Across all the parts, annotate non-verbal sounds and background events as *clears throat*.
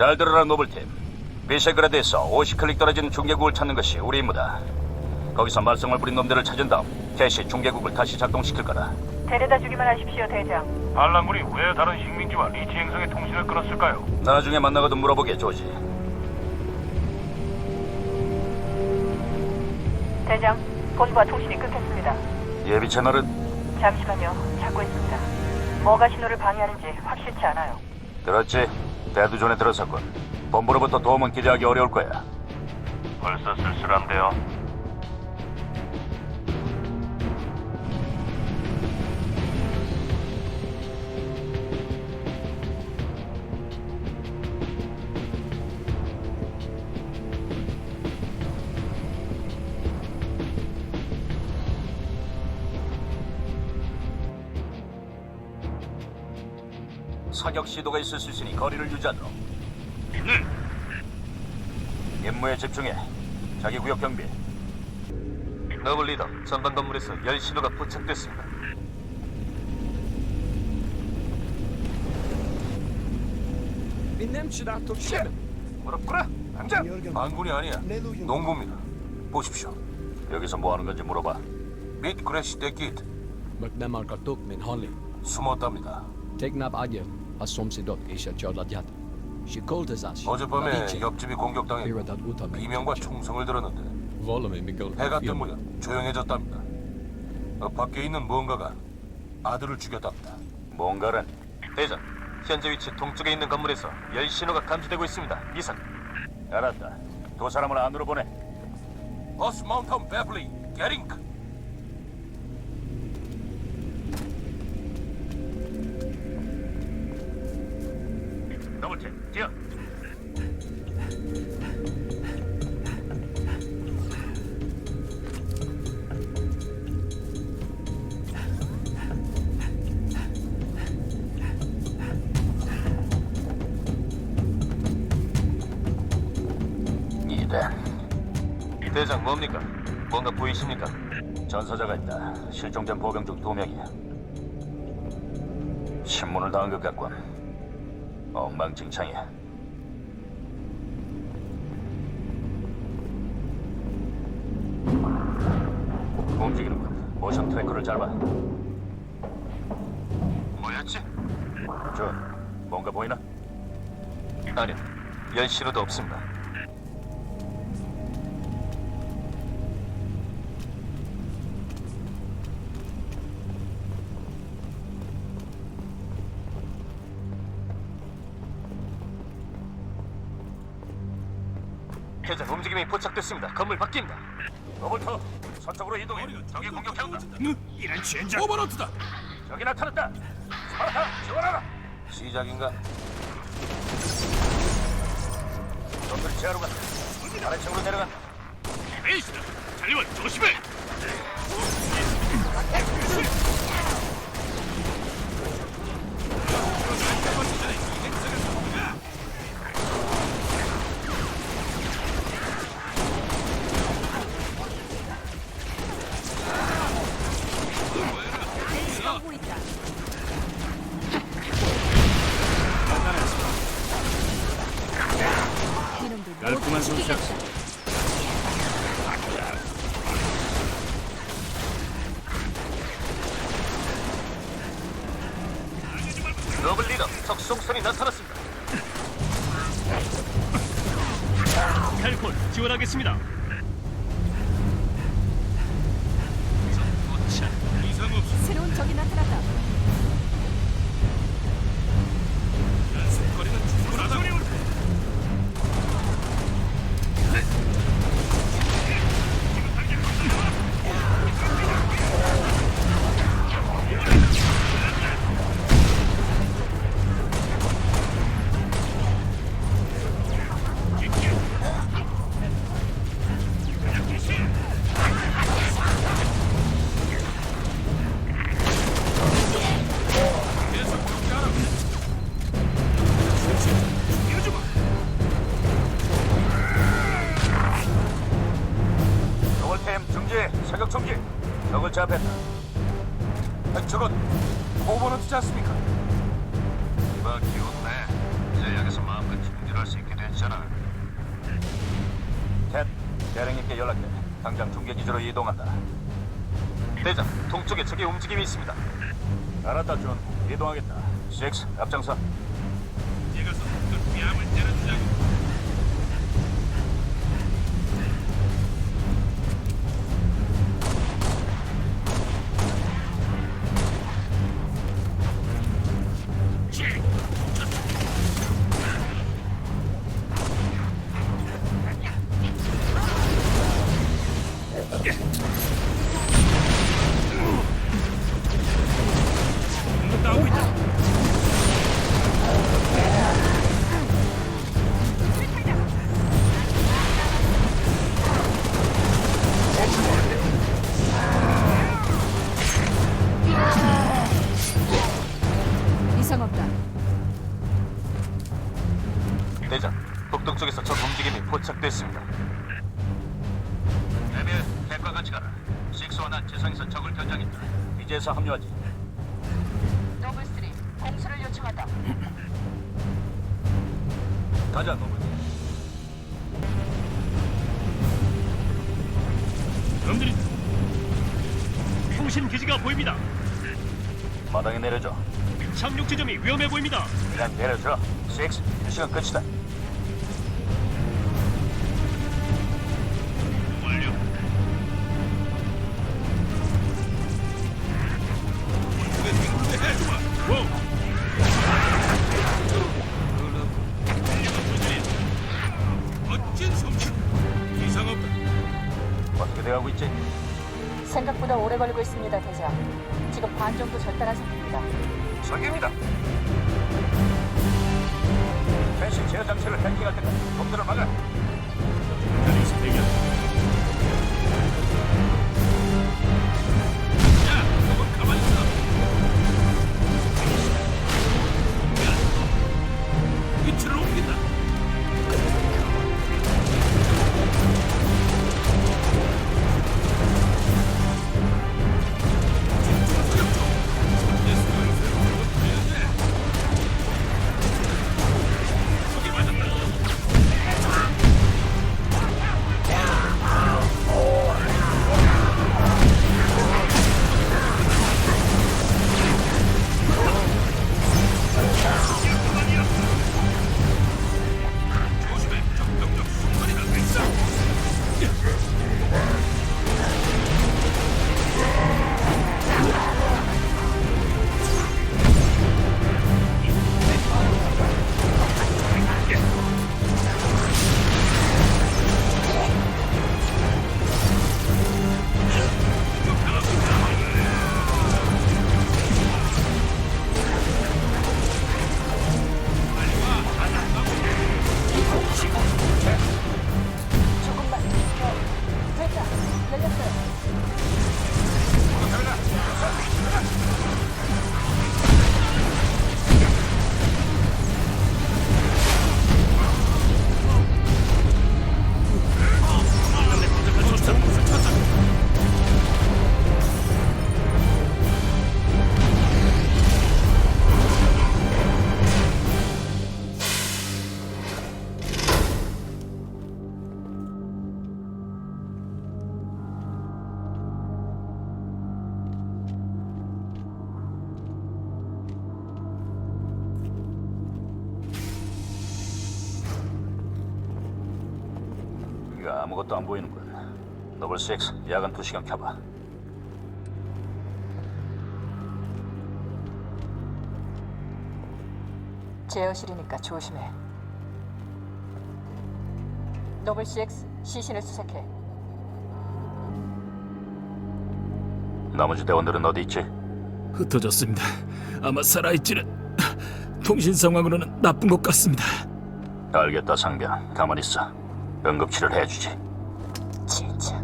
잘 들어라 노블팀. 비셰그라드에서 50클릭 떨어진 중계국을 찾는 것이 우리 임무다. 거기서 말썽을 부린 놈들을 찾은 다음 캐시 중계국을 다시 작동시킬 거다. 데려다 주기만 하십시오, 대장. 반란군이 왜 다른 식민지와 리치 행성의 통신을 끊었을까요? 나중에 만나거든 물어보게 조지. 대장, 본부와 통신이 끊겼습니다. 예비 채널은 잠시만요. 찾고 있습니다. 뭐가 신호를 방해하는지 확실치 않아요. 들었지? 대두존에 들어섰군. 본부로부터 도움은 기대하기 어려울 거야. 벌써 쓸쓸한데요. 사격 시도가 있을 수 있으니 거리를 유지하도록. 임무에 집중해. 자기 구역 경비. 너블 리더, 전방 건물에서 열 신호가 포착됐습니다. 무릎구나 당장. 반군이 아니야. 농부입니다. 보십시오. 여기서 뭐 하는 건지 물어봐. 밑 그레시 데킷. 숨었답니다. Adje, as soms in dot isha chodlat She called us as. 어젯밤에 옆집이 공격당해. 비명과 총성을 들었는데. 해가 뜨면 조용해졌답니다. 어, 밖에 있는 무언가가 아들을 죽였답니다. 뭔가는 대장, 현재 위치 동쪽에 있는 건물에서 열 신호가 감지되고 있습니다. 이상. 알았다. 두 사람을 안으로 보내. 버스 마운턴 베블리 게링크 더블팀 뛰어. 이단 대장 뭡니까? 뭔가 보이십니까? 전사자가 있다. 실종된 보병 중 두 명이야. 신문을 당한 것 같군. 엉망진창이야. 움직이는군. 모션 트래커를 잘 봐. 뭐였지? 저 뭔가 보이나? 아니요, 열 신호도 없습니다. 움직임이 포착됐습니다. 건물 바뀝니다. 로버터 서쪽으로 이동해. 적이 공격해온다. 이런 젠장 오버로트다 적이 나타났다. 스파르타 지원하라. 시작인가? 놈들 제하로 간다. 아래층으로 내려간다. 에이스다 달리원 조심해 깔끔한 손샷. 러블 리더, 적 송선이 나타났습니다. 헬콜 지원하겠습니다. 대령님께 연락해. 당장 중계 기지로 이동한다. 대장, 동쪽에 적의 움직임이 있습니다. 알았다, 존. 이동하겠다. 식스, 앞장서. 이것은 그 뺨을 때려주자고. 대장, 북동쪽에서 적 움직임이 포착됐습니다. 레벨, 핵과 같이 가라. 식스와 난 지상에서 적을 견장했다. 이제서 합류하지. 더블 스리 공수를 요청한다. *clears throat* 가자, 노블. 놈들이 통신 기지가 보입니다. 마당에 내려줘. 착륙 지점이 위험해 보입니다. 그냥 내려줘. 식스, 시간 끝이다. 지금 반 정도 절단한 상태입니다. 설계입니다. 최신 제어 장치를 해킹할 때까지 놈들을 막아. 야, 너무 가만히 있어. 위치를 옮긴다. 조 아무것도 안 보이는군. 노블 식스, 야간 2시간 켜봐. 제어실이니까 조심해. 노블 CX 시신을 수색해. 나머지 대원들은 어디 있지? 흩어졌습니다. 아마 살아있지는 통신 상황으로는 나쁜 것 같습니다. 알겠다, 상병. 가만히 있어. 응급치료를 해주지. 진짜.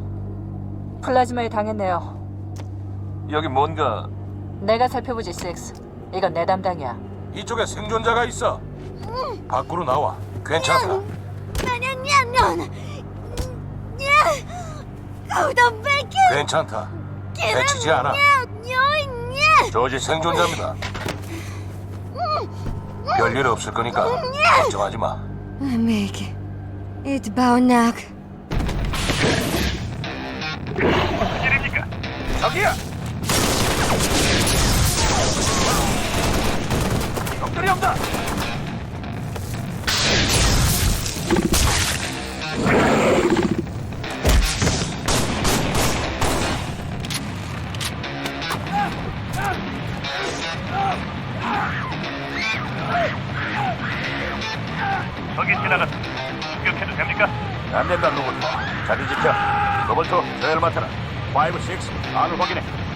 플라즈마에 당했네요. 여기 뭔가 내가 살펴보지, CX. 이건 내 담당이야. 이쪽에 생존자가 있어. 밖으로 나와. 괜찮아. 괜찮다. 해치지 않아. 조지 생존자입니다. 별일 없을 거니까 걱정하지 마. Meg, it baunak. 저기야! 적들이 온다! 저기 지나갔다. 공격해도 됩니까? 안 된다, 로봇. 자리 지켜. 로봇, 저열 맡아라. 5, 6, 7, 6, 4,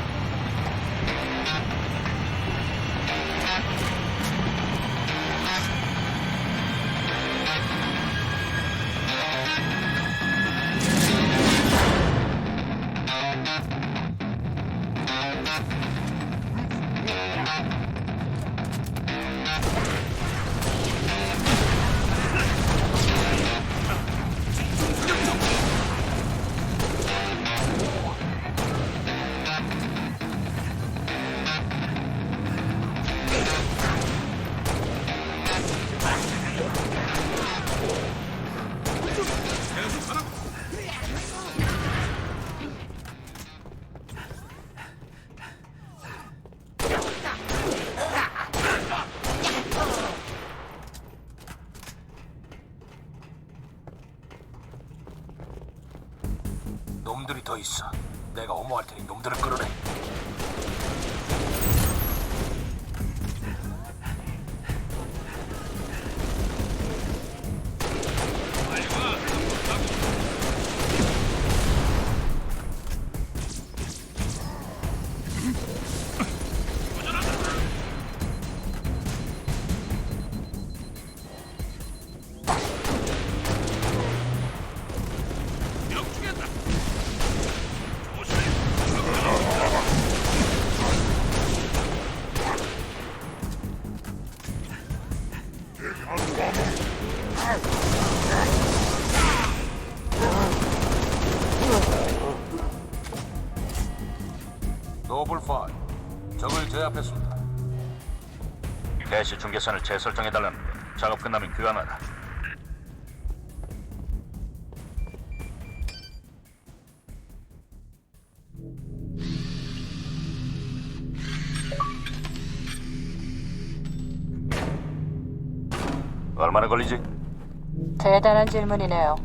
놈들이 더 있어. 내가 어머할 테니 놈들을 끌어내. 대시 중계선을 재설정해달라는데 작업 끝나면 교환하라. 얼마나 걸리지? 대단한 질문이네요.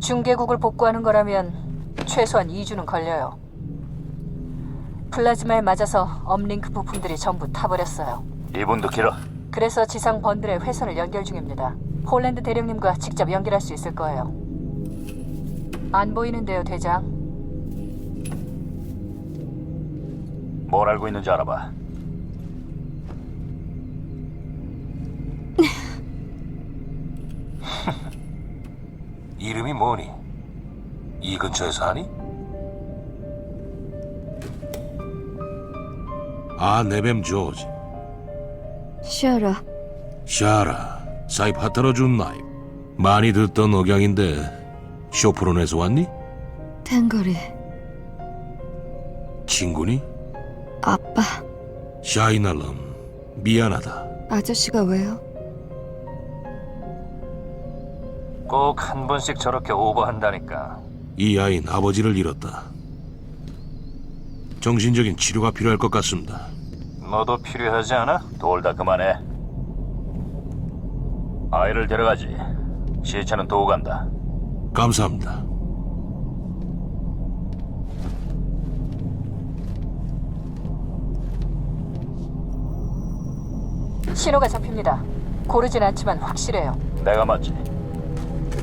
중계국을 복구하는 거라면 최소한 2주는 걸려요. 플라즈마에 맞아서 업링크 부품들이 전부 타버렸어요. 이분도 길어. 그래서 지상 번들의 회선을 연결 중입니다. 폴란드 대령님과 직접 연결할 수 있을 거예요. 안 보이는데요, 대장. 뭘 알고 있는지 알아봐. *laughs* 이름이 뭐니? 이 근처에 사니? 아, 네뱀 조지. 셔라. 샤라, 사이파타로 준 나이. 많이 듣던 억양인데 쇼프론에서 왔니? 탱거리. 친구니? 아빠. 샤이날럼, 미안하다. 아저씨가 왜요? 꼭 한 번씩 저렇게 오버한다니까. 이 아이는 아버지를 잃었다. 정신적인 치료가 필요할 것 같습니다. 너도 필요하지 않아? 돌다 그만해. 아이를 데려가지. 시체는 도우 간다. 감사합니다. 신호가 잡힙니다. 고르진 않지만 확실해요. 내가 맞지.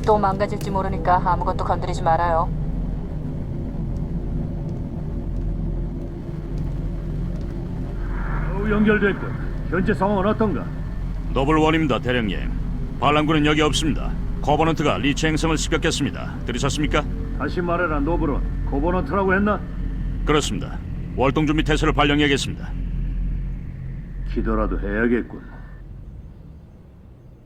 또 망가질지 모르니까 아무것도 건드리지 말아요. 연결됐고 현재 상황은 어떤가? 노블원입니다, 대령님. 반란군은 여기 없습니다. 커버넌트가 리치 행성을 습격했습니다. 들으셨습니까? 다시 말해라 노브론 코버넌트라고 했나? 그렇습니다. 월동 준비 태세를 발령해야겠습니다. 기도라도 해야겠군.